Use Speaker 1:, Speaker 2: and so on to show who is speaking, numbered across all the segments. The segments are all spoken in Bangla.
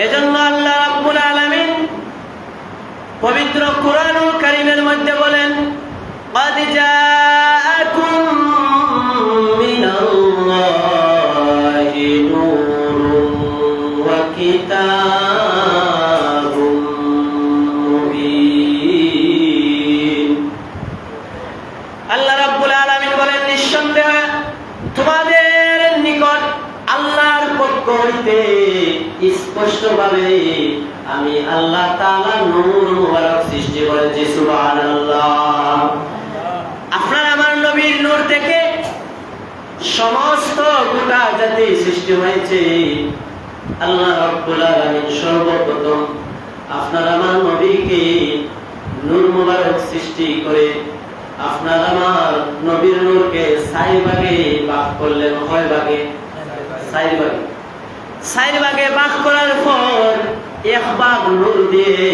Speaker 1: এজন্য আল্লাহ রাব্বুল আলামিন পবিত্র কোরআনুল কারীমের মধ্যে বলেন قد جاءكم من الله نور وكتاب স্পষ্টভাবে আমি আল্লাহ তাআলা নূর মুবারক সৃষ্টি করেছি, সুবহানাল্লাহ। আপনার আমার নবীর নূর থেকে সমস্ত গোটা জাতি সৃষ্টি হয়েছে। আল্লাহ রাব্বুল আলামিন সর্বপ্রথম আপনার আমার নবীকে নূর মুবারক সৃষ্টি করে আপনার আমার নবীর নূরকে সাই ভাগে ভাগ করলেন হয় ভাগে? সাই ভাগে সাই ভাগে ভাগ করার পর এক ভাগ নূর দিয়ে,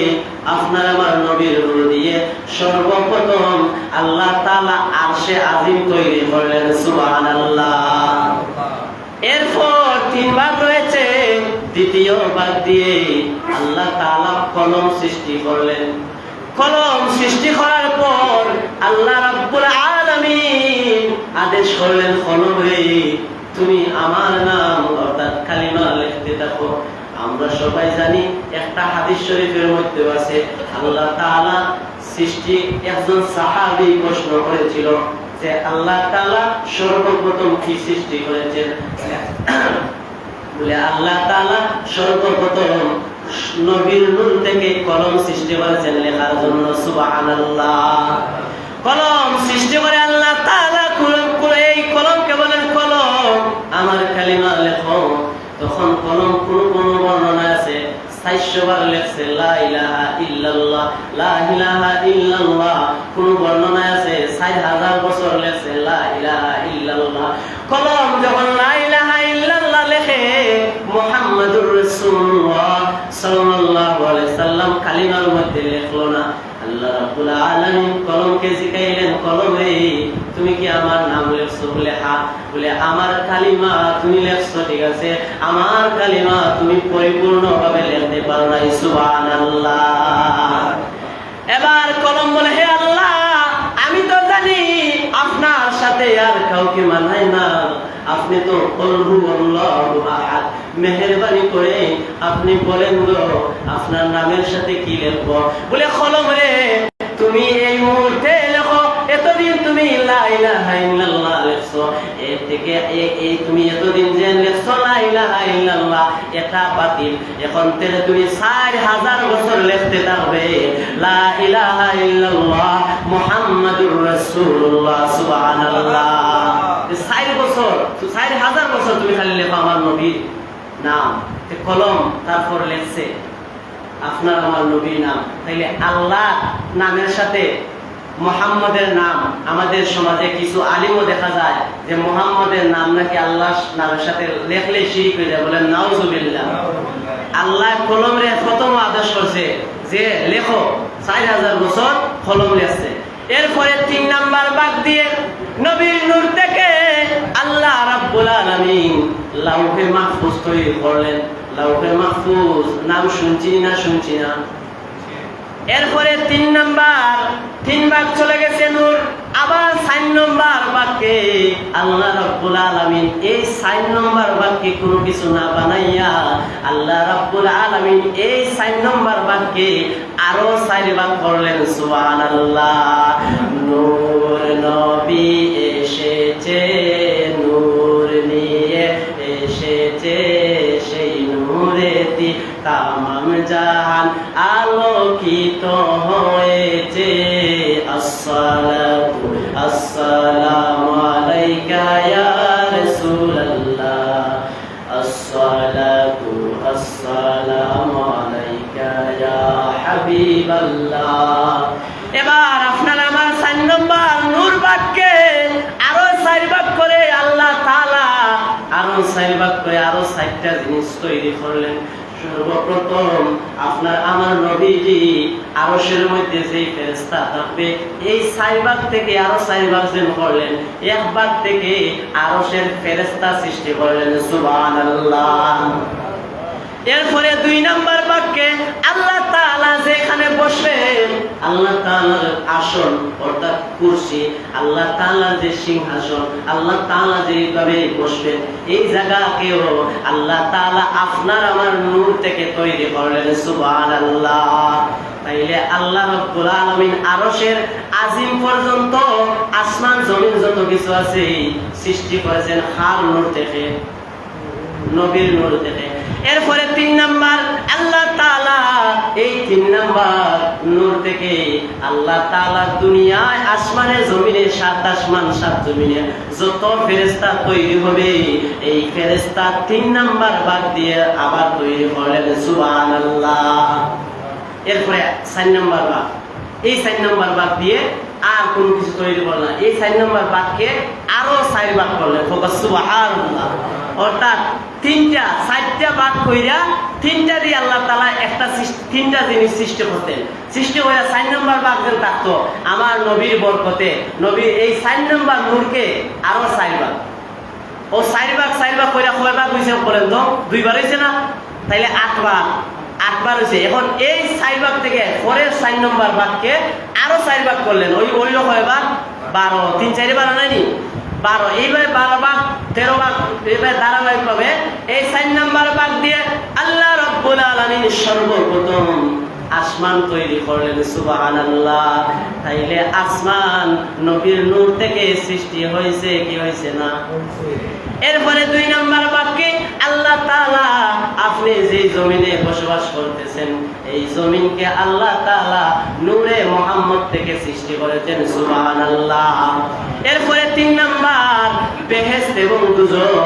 Speaker 1: আপনার আমার নবীর নূর দিয়ে সর্বপ্রথম আল্লাহ তাআলা আরশে আজিম তৈরি করলেন, সুবহানাল্লাহ। এরপর তিন ভাগ রয়েছে, দ্বিতীয় ভাগ দিয়ে আল্লাহ তালা কলম সৃষ্টি করলেন। কলম সৃষ্টি করার পর আল্লাহ রাব্বুল আলামিন আদেশ করলেন, কলম তুমি আমার নাম অর্থাৎ কালিমা লিখতে থাকো। আমরা সবাই জানি একটা হাদিস শরীফের মধ্যে আছে, আল্লাহ তাআলা সৃষ্টি একজন সাহাবী প্রশ্ন করেছিল যে আল্লাহ তাআলা সর্বপ্রথম কি সৃষ্টি করেছেন? বলে আল্লাহ তাআলা সর্বপ্রথম নবীর নূর থেকে কলম সৃষ্টি করেছেন লেখার জন্য, সুবহানাল্লাহ। কলম সৃষ্টি করে আল্লাহ তাআলা কলম আমার কালিমা লেখো, তখন কলম কোন কোন বর্ণনা আছে লেখছে, লা ইল্লাল্লাহ লা ইল্লাল্লাহ। কোন বর্ণনা আছে সাই হাজার বছর লেখছে, লা ইল্লাল্লাহ। কলম যখন লা ইল্লাল্লাহ লেখে, মুহাম্মাদুর রাসূলুল্লাহ সাল্লাল্লাহু আলাইহি সাল্লাম কালিমার মধ্যে লেখলো না। আল্লাহ রাব্বুল আলামিন কলমকে শিখাইলেন, কলমে তুমি কি আমার নাম লেখছো? বলে হ্যাঁ বলে, আমার কালিমা তুমি লেখছো, ঠিক আছে। আমার কালিমা তুমি পরিপূর্ণভাবে লিখতে পারো না সুবহানাল্লাহ। এবার কলম বলে, হে আল্লাহ, আমি তো জানি আপনার সাথে আর কাউকে মানাই না। আপনি তো মেহেরবানি করে আপনি বলেন গো, আপনার নামের সাথে কি লিখব? বলে, কলম রে, তুমি এই মুহূর্তে এতদিন তুমি তুমি এতদিন যে লেখছো লা ইলাহা এটা বাতিল। এখন থেকে তুমি চার হাজার বছর লিখতে থাকবে লা ইলাহা ইল্লাল্লাহ খালি লেখো আমার নবীর নাম। কলম তারপর লেখছে, আপনার আমার নবীর নাম। তাইলে আল্লাহ নামের সাথে মোহাম্মদের নাম, আমাদের সমাজে কিছু আলিমও দেখা যায় যে মোহাম্মদের নাম নাকি আল্লাহ নামের সাথে লেখলে শিরিক হয়ে যায় বলেন, নাউজুবিল্লাহ। আল্লাহ কলম রে প্রথম আদেশ করছে যে লেখো চার হাজার বছর কলম লেখছে। এরপরে তিন নাম্বার বাদ দিয়ে নবীর নূর থেকে আল্লাহ রাব্বুল আলামিন লাউহে মাহফুজ তৈরি করলেন। লাউহে মাহফুজ, নাম শুনছি না শুনছি না। এরপরে তিন নাম্বার, তিন ভাগ চলে গেছে নূর, আবার সাইন নম্বর বাক্যে আল্লাহ রাব্বুল আলামিন এই সাইন নম্বর বাক্যে কোনো কিছু না বানাইয়া আল্লাহ রাব্বুল আলামিন এই সাইন নম্বর বাক্যে আরও সাইন ভাগ করলেন সুবহানাল্লাহ। এবার আপনার আমার চার নম্বর নূর বাক্যে আরও চার ভাগ করে আল্লাহ তাআলা আরও চার ভাগ করে আরও চারটা জিনিস তৈরি করলেন। সর্বপ্রথম আপনার, আমার নবীজি মধ্যে যেই ফেরেস্তা থাকবে, এই সাইবার থেকে আরও সাইবার যেন করলেন একবার থেকে আরশের ফেরেস্তা সৃষ্টি করলেন, সুবহানাল্লাহ। এরপরে দুই নম্বর বাক্যে আল্লাহ তাআলা যেখানে বসবেন আল্লাহ তাআলার আসন, অর্থাৎ কুরসি, আল্লাহ তাআলার যে সিংহাসন, আল্লাহ তাআলা যেভাবে বসবেন, এই জায়গাকেও আল্লাহ তাআলা আপনার আমার নূর থেকে তৈরি করলেন, সুবহানাল্লাহ। তাইলে আল্লাহ রব্বুল আলামিন আরশের আজিম পর্যন্ত আসমান, জমিন যত কিছু আছে সৃষ্টি করেছেন, হার নূর থেকে, নবীর নূর থেকে। এরপরে তিন নাম্বার, আল্লাহ তাআলা এই তিন নাম্বার নূর থেকে আল্লাহ তাআলা দুনিয়ায় আসমানে, জমিনে, সাত আসমান, সাত জমিনে যত ফেরেশতা তৈরি হবে, এই ফেরেশতা তিন নাম্বার বাদ দিয়ে আবার তৈরি করলেন সুবহানাল্লাহ। এরপরে চার নাম্বার বাদ। এই চার নাম্বার বাদ দিয়ে আর কোন কিছু তৈরি করল না। এই চার নাম্বার বাদকে আরও চার ভাগ করলেন, ফোকাস সুবহানাল্লাহ। অর্থাৎ তিনটা, চারটা ভাগ কইরা তিনটা দিয়ে আল্লাহ তালা একটা তিনটা জিনিস সৃষ্টি করতেন। সৃষ্টি করে চার নম্বর ভাগ যেন থাকতো, আমার নবীর বরকতে। নবীর এই চার নম্বর নূরকে আরও চার ভাগ। ও চার ভাগ চার ভাগ কইরা কয় ভাগ হয়েছে বলেন তো? দুইবার হয়েছে না? তাইলে আট ভাগ। আটবার হয়েছে এখন এই চার ভাগ থেকে পরের চার নম্বর ভাগকে আরও চার ভাগ করলেন। ওই ওই কয় ভাগ? বারো। তিন চারি বারো নাইনি বারো। এইভাবে বারো ভাগ তেরো ভাগ এইভাবে ধারাবাহিক হবে এই চার নাম্বার বাঘ দিয়ে আল্লাহ রব্বুল আলমিন সর্বপ্রথম আসমান তৈরি করলেন, সুবহানাল্লাহ। তাইলে আসমান নবীর নূর থেকে সৃষ্টি হয়েছে, কি হয়েছে না? এরপরে দুই নম্বর বাক্যে, আল্লাহ তালা আপনি যে জমিনে বসবাস করতেছেন, এই জমিনকে আল্লাহ তাআলা নূরে মোহাম্মদ থেকে সৃষ্টি করেছেন সুবাহান আল্লাহ এরপরে তিন নাম্বার, বেহেশত এবং দুজক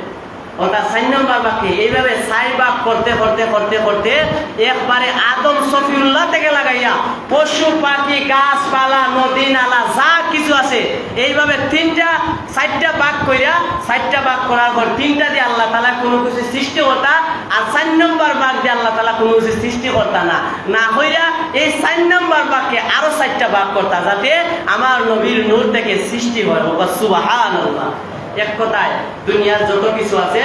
Speaker 1: অর্থাৎ চার নম্বর বাক্যে এইভাবে চার ভাগ করতে করতে করতে করতে একবারে আদম সফিউল্লাহ থেকে লাগাইয়া পশু, পাখি, গাছপালা, নদী, নালা, যা কিছু আছে, এইভাবে তিনটা, চারটা ভাগ কইরা চারটা ভাগ করার পর তিনটা দিয়ে আল্লাহ তালা কোনো কিছু সৃষ্টি করতা আর চার নম্বর ভাগ দিয়ে আল্লাহ তালা কোনো কিছু সৃষ্টি করতা না। না হইয়া এই চার নম্বর ভাগকে আরও চারটা ভাগ করতা যাতে আমার নবীর নূর থেকে সৃষ্টি হয়। সুবাহ এক কথায় দুনিয়ার যত কিছু আছে